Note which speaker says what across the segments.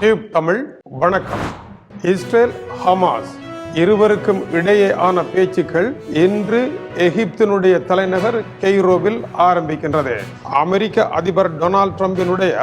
Speaker 1: Tube Tamil வணக்கம். Israel Hamas இருவருக்கும் இடையேயான பேச்சுக்கள் இன்று எகிப்தினுடைய தலைநகர் கெய்ரோவில் ஆரம்பிக்கின்றது. அமெரிக்க அதிபர் டொனால்ட் ட்ரம்பினுடைய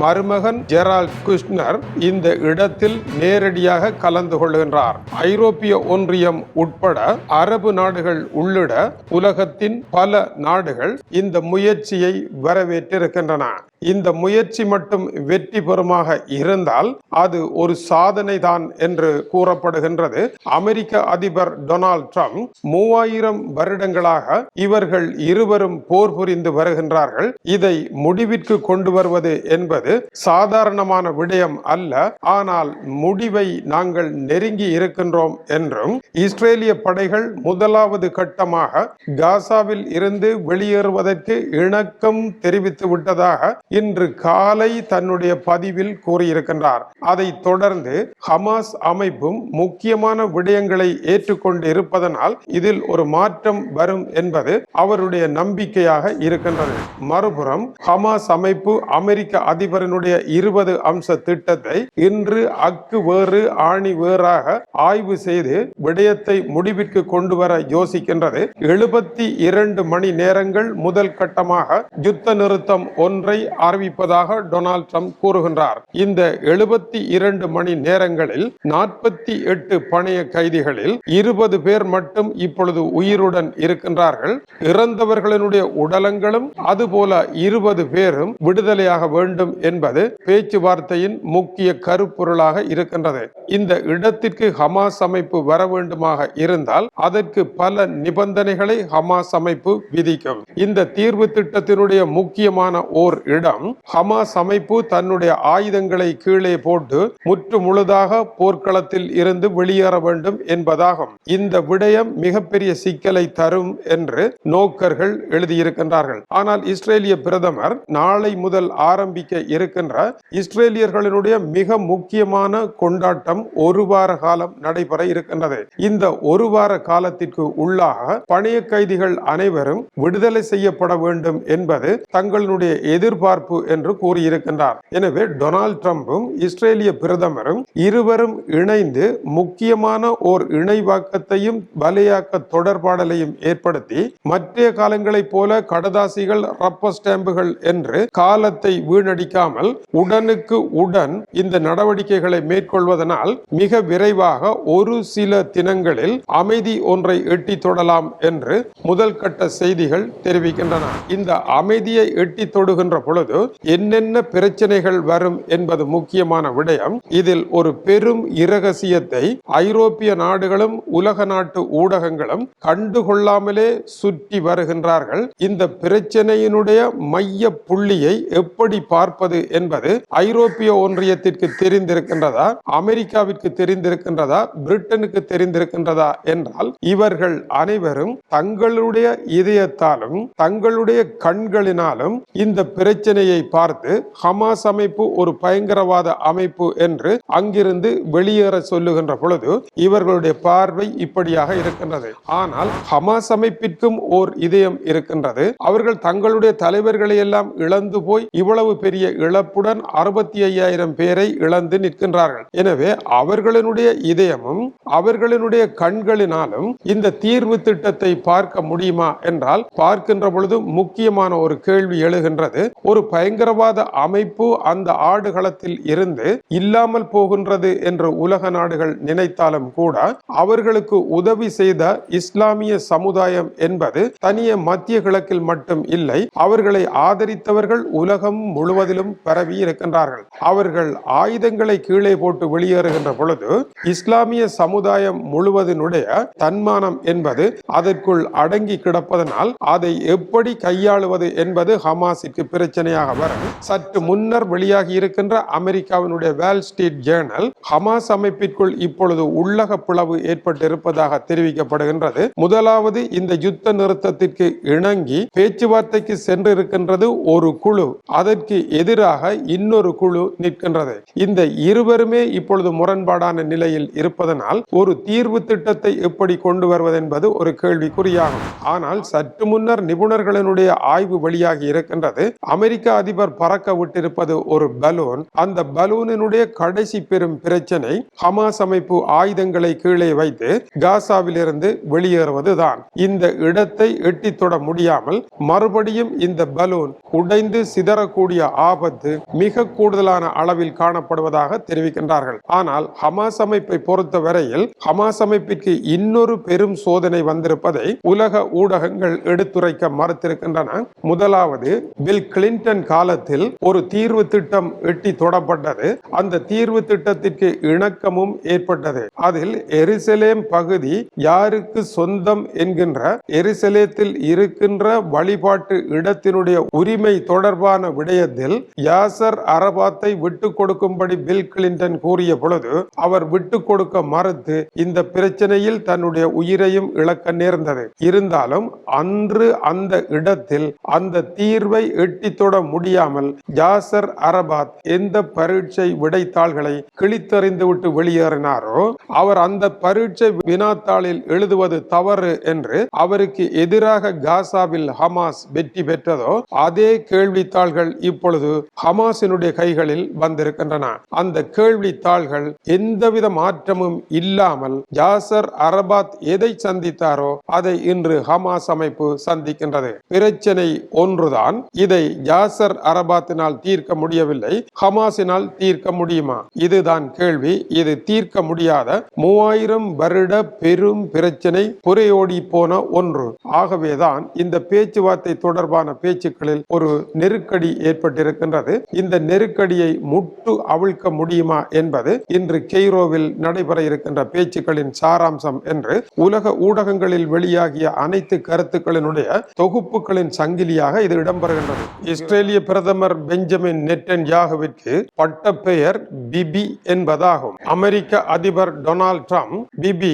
Speaker 1: மருமகன் ஜெரால்ட் குஷ்னர் இந்த இடத்தில் நேரடியாக கலந்து கொள்கின்றார். ஐரோப்பிய ஒன்றியம் உட்பட அரபு நாடுகள் உள்ளிட உலகத்தின் பல நாடுகள் இந்த முயற்சியை வரவேற்றிருக்கின்றன. இந்த முயற்சி மட்டும் வெற்றி பெறுமாக இருந்தால் அது ஒரு சாதனை தான் என்று கூறப்படுகின்றது. அமெரிக்க அதிபர் டொனால்ட் ட்ரம்ப் மூவாயிரம் வருடங்களாக இவர்கள் இருவரும் போர் புரிந்து வருகின்றார்கள். இதை முடிவிற்கு கொண்டு வருவது என்பது சாதாரணமான விடயம் அல்ல. ஆனால் முடிவை நாங்கள் நெருங்கி இருக்கின்றோம் என்றும் இஸ்ரேலிய படைகள் முதலாவது கட்டமாக காசாவில் இருந்து வெளியேறுவதற்கு இணக்கம் தெரிவித்து விட்டதாக இன்று காலை தன்னுடைய பதிவில் கூறியிருக்கின்றார். அதைத் தொடர்ந்து ஹமாஸ் அமைப்பும் முக்கியமான விடயங்களை ஏற்றுக்கொண்டு இருப்பதனால் இதில் ஒரு மாற்றம் வரும் என்பது அவருடைய நம்பிக்கையாக இருக்கின்றது. மறுபுறம் ஹமாஸ் அமைப்பு அமெரிக்க அதிபரினுடைய இருபது அம்ச திட்டத்தை இன்று அக்கு வேறு ஆணி வேறாக ஆய்வு செய்து விடயத்தை முடிவிற்கு கொண்டு வர யோசிக்கின்றது. எழுபத்தி இரண்டு மணி நேரங்கள் முதல் கட்டமாக யுத்த நிறுத்தம் ஒன்றை அறிவிப்பதாக டொனால்ட் ட்ரம்ப் கூறுகின்றார். இந்த எழுபத்தி இரண்டு மணி நேரங்களில் நாற்பத்தி எட்டு பணைய கைதிகளில் இருபது பேர் மட்டும் இப்பொழுது உயிருடன் இருக்கின்றார்கள். இறந்தவர்களினுடைய உடலங்களும் அதுபோல இருபது பேரும் விடுதலையாக வேண்டும் என்பது பேச்சுவார்த்தையின் முக்கிய கருப்பொருளாக இருக்கின்றது. இந்த இடத்திற்கு ஹமாஸ் அமைப்பு வர வேண்டுமாக இருந்தால் அதற்கு பல நிபந்தனைகளை ஹமாஸ் அமைப்பு விதிக்கும். இந்த தீர்வு திட்டத்தினுடைய முக்கியமான ஓர் இடம் ஹமாஸ் அமைப்பு தன்னுடைய ஆயுதங்களை கீழே போட்டு முற்று முழுதாக போர்க்களத்தில் இருந்து வெளியேற வேண்டும் என்பதாகும். இந்த விடயம் மிகப்பெரிய சிக்கலை தரும் என்று நோக்கர்கள் எழுதியிருக்கின்றார்கள். ஆனால் இஸ்ரேலிய பிரதமர் நாளை முதல் ஆரம்பிக்க இருக்கின்ற இஸ்ரேலியர்களினுடைய மிக முக்கியமான கொண்டாட்டம் ஒரு வார காலம் நடைபெற இருக்கின்றது. இந்த ஒரு வார காலத்திற்கு உள்ளாக பணைய கைதிகள் அனைவரும் விடுதலை செய்யப்பட வேண்டும் என்பது தங்களுடைய எதிர்பார்ப்பு எதிர்பார்ப்பு என்று கூறியிருக்கின்றார். எனவே டொனால்ட் ட்ரம்பும் இஸ்ரேலிய பிரதமரும் இருவரும் இணைந்து முக்கியமான ஓர் இணைவாக்கத்தையும் வலையாக்க தொடர்பாடலையும் ஏற்படுத்தி மற்றைய காலங்களைப் போல கடதாசிகள் ரப்பர் ஸ்டாம்புகள் என்று காலத்தை வீணடிக்காமல் உடனுக்கு உடன் இந்த நடவடிக்கைகளை மேற்கொள்வதனால் மிக விரைவாக ஒரு சில தினங்களில் அமைதி ஒன்றை எட்டி தொடலாம் என்று முதல் கட்ட செய்திகள் தெரிவிக்கின்றன. இந்த அமைதியை எட்டி தொடுகின்ற பொழுது என்னென்ன பிரச்சனைகள் வரும் என்பது முக்கியமான விடயம். இதில் ஒரு பெரும் இரகசியத்தை ஐரோப்பிய நாடுகளும் உலக நாட்டு ஊடகங்களும் கண்டுகொள்ளாமலே சுற்றி வருகின்றார்கள். இந்த பிரச்சனையினுடைய மைய புள்ளியை எப்படி பார்ப்பது என்பது ஐரோப்பிய ஒன்றியத்திற்கு தெரிந்திருக்கின்றதா அமெரிக்காவிற்கு தெரிந்திருக்கின்றதா பிரிட்டனுக்கு தெரிந்திருக்கின்றதா என்றால் இவர்கள் அனைவரும் தங்களுடைய இதயத்தாலும் தங்களுடைய கண்களினாலும் இந்த பிரச்சனை பிரச்சனையை பார்த்து ஹமாஸ் அமைப்பு ஒரு பயங்கரவாத அமைப்பு என்று அங்கிருந்து வெளியேற சொல்லுகின்ற பொழுது இவர்களுடைய பார்வை இப்படியாக இருக்கின்றது. ஆனால் ஹமாஸ் அமைப்பிற்கும் ஓர் இதயம் இருக்கின்றது. அவர்கள் தங்களுடைய தலைவர்களை எல்லாம் இழந்து போய் இவ்வளவு பெரிய இழப்புடன் அறுபத்தி ஐயாயிரம் பேரை இழந்து நிற்கின்றார்கள். எனவே அவர்களினுடைய இதயமும் அவர்களினுடைய கண்களினாலும் இந்த தீர்வு திட்டத்தை பார்க்க முடியுமா? என்றால் பார்க்கின்ற பொழுது முக்கியமான ஒரு கேள்வி எழுகின்றது. ஒரு பயங்கரவாத அமைப்பு அந்த ஆடுகளத்தில் இருந்து இல்லாமல் போகின்றது என்று உலக நாடுகள் நினைத்தாலும் கூட அவர்களுக்கு உதவி செய்த இஸ்லாமிய சமுதாயம் என்பது தனிய மத்திய கிழக்கில் மட்டும் இல்லை அவர்களை ஆதரித்தவர்கள் உலகம் முழுவதிலும் பரவி இருக்கின்றார்கள். அவர்கள் ஆயுதங்களை கீழே போட்டு வெளியேறுகின்ற பொழுது இஸ்லாமிய சமுதாயம் முழுவதினுடைய தன்மானம் என்பது அதற்குள் அடங்கி கிடப்பதனால் அதை எப்படி கையாளுவது என்பது ஹமாஸிற்கு பிரச்சனையாக வரும். சற்று முன்னர் வெளியாகி இருக்கின்ற அமெரிக்காவினுடைய வேல் ஸ்ட்ரீட் ஜேர்னல் ஹமாஸ் அமைப்பிற்குள் இப்பொழுது உள்ளக பிளவு ஏற்பட்டிருப்பதாக தெரிவிக்கப்படுகின்றது. முதலாவது இந்த யுத்த நிறுத்தத்திற்கு இணங்கி பேச்சுவார்த்தைக்கு சென்றிருக்கின்றது ஒரு குழு. அதற்கு எதிராக இன்னொரு குழு நிற்கின்றது. இந்த இருவருமே இப்பொழுது முரண்பாடான நிலையில் இருப்பதனால் ஒரு தீர்வு திட்டத்தை எப்படி கொண்டு வருவது என்பது ஒரு கேள்விக்குறியாகும். ஆனால் சற்று முன்னர் நிபுணர்களினுடைய ஆய்வு வெளியாகி இருக்கின்றது. அமெரிக்க அமெரிக்க அதிபர் பறக்க விட்டிருப்பது ஒரு பலூன். அந்த பலூனினுடைய கடைசி பெரும் பிரச்சனை ஹமாஸ் அமைப்பு ஆயுதங்களை கீழே வைத்து காசாவிலிருந்து வெளியேறுவதுதான். இந்த இடத்தை எட்டி தொட முடியாமல் மறுபடியும் இந்த பலூன் உடைந்து சிதறக்கூடிய ஆபத்து மிக கூடுதலான அளவில் காணப்படுவதாக தெரிவிக்கின்றார்கள். ஆனால் ஹமாஸ் அமைப்பை பொறுத்த வரையில் ஹமாஸ் அமைப்பிற்கு இன்னொரு பெரும் சோதனை வந்திருப்பதை உலக ஊடகங்கள் எடுத்துரைக்க மறுத்திருக்கின்றன. முதலாவது பில் கிளின்டன் காலத்தில் ஒரு தீர்வு திட்டம் எட்டி தொடப்பட்டது. அந்த தீர்வு திட்டத்திற்கு இணக்கமும் ஏற்பட்டது. அதில் எருசலேம் பகுதி யாருக்கு சொந்தம் என்கின்ற எருசலேத்தில் இருக்கின்ற வழிபாட்டு இடத்தினுடைய உரிமை தொடர்பான விடயத்தில் யாசர் அரபாத்தை விட்டு கொடுக்கும்படி பில் கிளின்டன் கூறிய பொழுது அவர் விட்டு கொடுக்க மறுத்து இந்த பிரச்சனையில் தன்னுடைய உயிரையும் இழக்க நேர்ந்தது. இருந்தாலும் அன்று அந்த இடத்தில் அந்த தீர்வை எட்டி தொட முடியாமல் ஜாசர் அரபாத் எந்த பரீட்சை விடைத்தாள்களை கிழித்தறிந்து விட்டு வெளியேறினாரோ அவர் அந்த பரீட்சை வினாத்தாளில் எழுதுவது தவறு என்று அவருக்கு எதிராக காசாவில் ஹமாஸ் வெற்றி பெற்றதோ அதே கேள்வித்தாள்கள் இப்பொழுது ஹமாஸினுடைய கைகளில் வந்திருக்கின்றன. அந்த கேள்வித்தாள்கள் எந்தவித மாற்றமும் இல்லாமல் ஜாசர் அரபாத் எதை சந்தித்தாரோ அதை இன்று ஹமாஸ் அமைப்பு சந்திக்கின்றது. பிரச்சனை ஒன்றுதான். இதை யாசர் அரபாத்தினால் தீர்க்க முடியவில்லை ஹமாஸினால் தீர்க்க முடியுமா? இதுதான் கேள்வி. இது தீர்க்க முடியாத மூவாயிரம் வருட பெரும் பிரச்சனை புரையோடி போன ஒன்று. ஆகவேதான் இந்த பேச்சுவார்த்தை தொடர்பான பேச்சுக்களில் ஒரு நெருக்கடி ஏற்பட்டிருக்கின்றது. இந்த நெருக்கடியை முட்டு அவிழ்க்க முடியுமா என்பது இன்று கெய்ரோவில் நடைபெற இருக்கின்ற பேச்சுக்களின் சாராம்சம் என்று உலக ஊடகங்களில் வெளியாகிய அனைத்து கருத்துக்களினுடைய தொகுப்புகளின் சங்கிலியாக இது இடம்பெறுகின்றது. இஸ்ரேல் இஸ்ரேலிய பிரதமர் பெஞ்சமின் நெட்டன் யாகுவிற்கு பட்ட பெயர் பிபி என்பதாகும். அமெரிக்க அதிபர் டொனால்ட் ட்ரம்ப் பிபி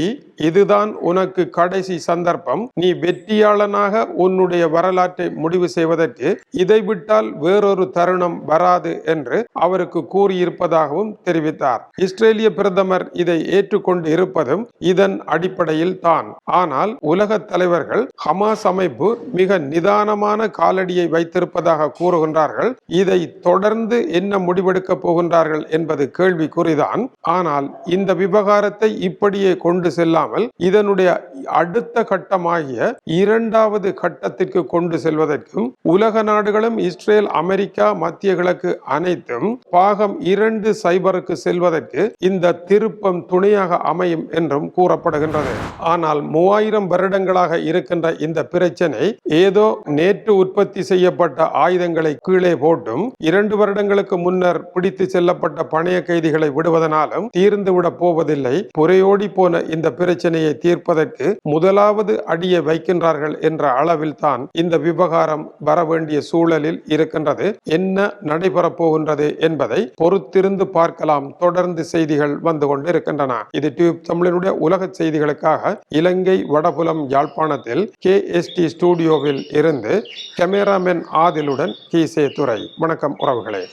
Speaker 1: இதுதான் உனக்கு கடைசி சந்தர்ப்பம். நீ வெற்றியாளனாக உன்னுடைய வரலாற்றை முடிவு செய்வதற்கு இதை விட்டால் வேறொரு தருணம் வராது என்று அவருக்கு கூறியிருப்பதாகவும் தெரிவித்தார். இஸ்ரேலிய பிரதமர் இதை ஏற்றுக்கொண்டு இருப்பதும் இதன் அடிப்படையில் தான். ஆனால் உலக தலைவர்கள் ஹமாஸ் அமைப்பு மிக நிதானமான காலடியை வைத்திருப்பதாக கூறுகின்றார்கள். இதை தொடர்ந்து என்ன முடிவெடுக்க போகின்றார்கள் என்பது கேள்விக்குறிதான். ஆனால் இந்த விவகாரத்தை இப்படியே கொண்டு இல்லாமல் இதனுடைய அடுத்த கட்டமாகிய இரண்டாவது கட்டத்திற்கு கொண்டு செல்வதற்கும் உலக நாடுகளும் இஸ்ரேல் அமெரிக்கா மத்திய கிழக்கு அனைத்தும் பாகம் இரண்டு சைபருக்கு செல்வதற்கு இந்த திருப்பம் துணையாக அமையும் என்றும் கூறப்படுகின்றது. ஆனால் மூவாயிரம் வருடங்களாக இருக்கின்ற இந்த பிரச்சனை ஏதோ நேற்று உற்பத்தி செய்யப்பட்ட ஆயுதங்களை கீழே போட்டும் இரண்டு வருடங்களுக்கு முன்னர் பிடித்து செல்லப்பட்ட பணைய கைதிகளை விடுவதனாலும் தீர்ந்துவிட போவதில்லை. புறையோடி போன இந்த பிரச்சனை பிரச்சனையை தீர்ப்பதற்கு முதலாவது அடியை வைக்கின்றார்கள் என்ற அளவில் தான் இந்த விவகாரம் வர வேண்டிய சூழலில் இருக்கின்றது. என்ன நடைபெறப் போகின்றது என்பதை பொறுத்திருந்து பார்க்கலாம். தொடர்ந்து செய்திகள் வந்து கொண்டு இருக்கின்றன இது டியூப் தமிழனுடைய உலக செய்திகளுக்காக இலங்கை வடபுலம் யாழ்ப்பாணத்தில் கே ஸ்டூடியோவில் இருந்து கேமராமேன் ஆதிலுடன் கீசே துறை வணக்கம் உறவுகளே.